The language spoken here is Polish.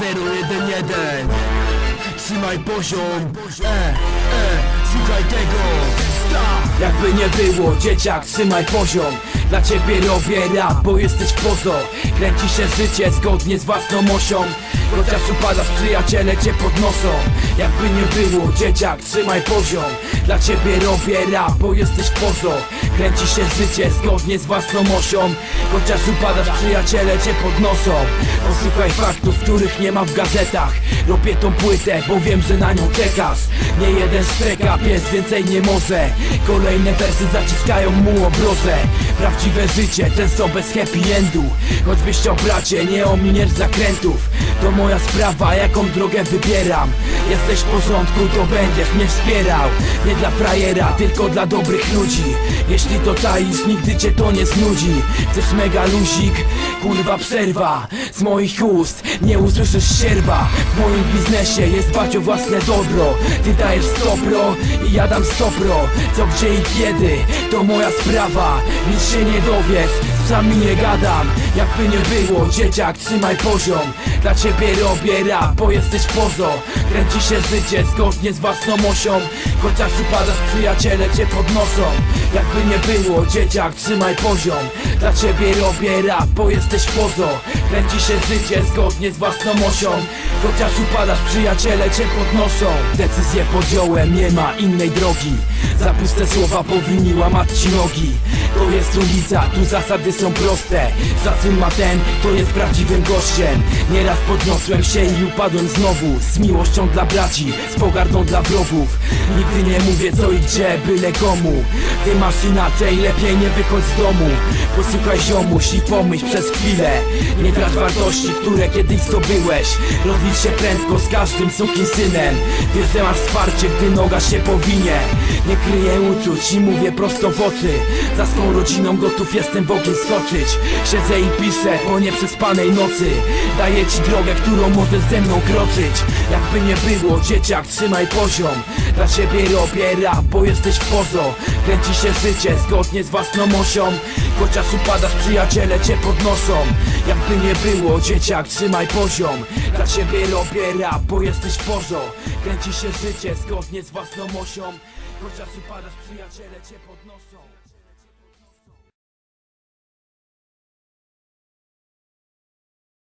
011 Trzymaj poziom E, słuchaj tego. Jakby nie było, dzieciak, trzymaj poziom. Dla ciebie robię rap, bo jesteś pozo. Kręci się życie zgodnie z własną osią. Chociaż upadasz, przyjaciele cię podnoszą. Jakby nie było, dzieciak, trzymaj poziom. Dla ciebie robię rap, bo jesteś pozo. Kręci się życie zgodnie z własną osią. Chociaż upadasz, przyjaciele cię podnoszą. Posłuchaj faktów, których nie ma w gazetach. Robię tą płytę, bo wiem, że na nią czekasz. Nie jeden streka, pies więcej nie może. Kolejne wersy zaciskają mu obrozę. Prawdziwe życie, często bez happy endu. Choćbyś chciał bracie, nie ominiesz zakrętów. To moja sprawa, jaką drogę wybieram. Jesteś w porządku, to będziesz mnie wspierał. Nie dla frajera, tylko dla dobrych ludzi. Jeśli to czaisz, nigdy cię to nie znudzi. Chcesz mega luzik, kurwa przerwa. Z moich ust nie usłyszysz sierwa W moim biznesie jest dbać o własne dobro. Ty dajesz stopro i ja dam stopro. Co gdzie i kiedy, to moja sprawa. Nic się nie dowiesz, z psami nie gadam. Jakby nie było, dzieciak trzymaj poziom. Dla ciebie robię rap, bo jesteś pozo. Kręci się życie zgodnie z własną osią. Chociaż upadasz, przyjaciele cię podnoszą. Jakby nie było, dzieciak trzymaj poziom. Dla ciebie robię rap, bo jesteś pozo. Kręci się życie zgodnie z własną osią. Chociaż upadasz, przyjaciele cię podnoszą. Decyzję podjąłem, nie ma innej drogi. Za puste słowa powinni łamać ci nogi. To jest ulica, tu zasady są proste. Za czym ma ten, to jest prawdziwym gościem. Nieraz podniosłem się i upadłem znowu. Z miłością dla braci, z pogardą dla wrogów. Nigdy nie mówię co i gdzie, byle komu. Ty masz inaczej, lepiej nie wychodź z domu. Posłuchaj ziomuś i pomyśl przez chwilę Nie trać wartości, które kiedyś zdobyłeś. Rozlicz się prędko z każdym synem. Wiesz, że masz wsparcie, gdy noga się powinie. Nie kryję uczuć i mówię prosto w oczy. Za swą rodziną gotów jestem Bogiem skoczyć. Siedzę i piszę po nieprzespanej nocy. Daję ci drogę, którą możesz ze mną kroczyć. Jakby nie było, dzieciak, trzymaj poziom. Dla ciebie robię rap, bo jesteś w pozo Kręci się życie zgodnie z własną osią Chociaż upadasz, przyjaciele cię podnoszą. Jakby nie było, dzieciak, trzymaj poziom. Dla ciebie robię rap, bo jesteś w Kręci się życie zgodnie z własną osią. Chociaż upadasz, przyjaciele cię podnoszą